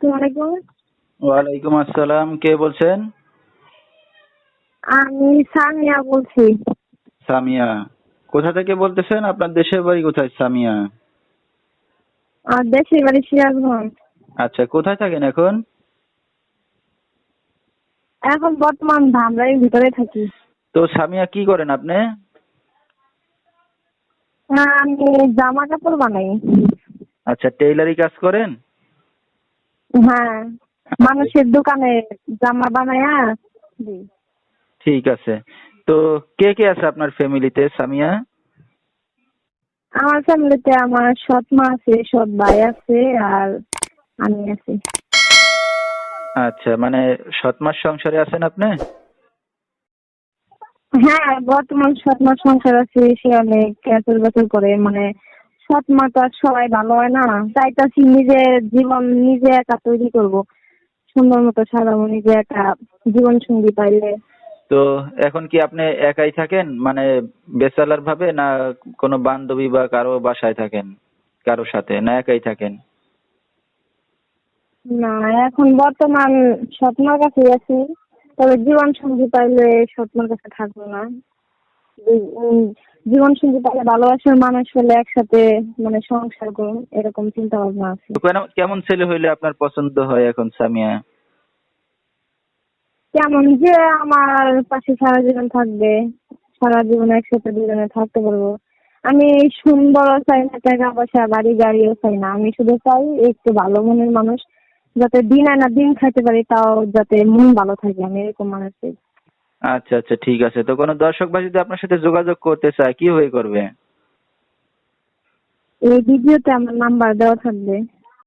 ওয়ালাইকুম আসসালাম কে বলছেন? আমি সামিয়া বলছি। সামিয়া কোথা থেকে বলতেছেন? আপনার দেশের বাড়ি কোথায় সামিয়া? দেশের বাড়ি সিরাজগঞ্জ। আচ্ছা কোথায় থাকেন এখন? এখন বর্তমান ধামরাইয়ের ভিতরে থাকি। তো সামিয়া কি করেন আপনি? আমি জামা কাপড় বানাই। আচ্ছা টেইলারি কাজ করেন? হ্যাঁ মানুষের দোকানে জামা বানায়া ঠিক আছে। তো কে কে আছে আপনার ফ্যামিলিতে সামিয়া? আমার ফ্যামিলিতে আমার সৎ মা আছে সৎ ভাই আছে আর আমি আছি। আচ্ছা মানে সৎ মাস সংসারে আছেন আপনি? হ্যাঁ বর্তমান সৎ মা সংসার আছে সে অনেক ক্যাচর বেচর করে মানে সৎ মা তো আর সবাই ভালো হয় না। চাইতাছি নিজের জীবন নিজে একা তৈরি করব। সুন্দর মতো সাজাবো নিজে একটা জীবন সঙ্গী পাইলে। তো এখন কি আপনি একাই থাকেন? মানে বেচালার ভাবে না কোনো বান্ধবী বা কারও বাসায় থাকেন? কারও সাথে? না একাই থাকেন? না এখন বর্তমান স্বপ্নের কাছে আছি। তবে জীবন সঙ্গী পাইলে স্বপ্নের কাছে থাকব না। জীবন সঙ্গী পাইলে ভালোবাসার মানুষ হলে একসাথে মানে সংসার করুন এরকম চিন্তা ভাবনা আছে কেমন ছেলে হইলে আপনার পছন্দ হয় এখন সামিয়া? কেমন যে আমার পাশে সারা জীবন থাকবে সারা জীবন একসাথে দুজনে থাকতে পারব। আমি সুন্দর চাই না টাকা পয়সা বাড়ি গাড়িও চাই না। আমি শুধু চাই একটু ভালো মনের মানুষ যাতে দিন আনা দিন খাইতে পারি তাও যাতে মন ভালো থাকে। আমি এরকম মানুষ চাই। আচ্ছা আচ্ছা ঠিক আছে। তো কোনো দর্শক ভাই যদি আপনার সাথে যোগাযোগ করতে চায়, কি হয়ে করবে? এই ভিডিওতে আমার নাম্বার দেওয়া থাকবে।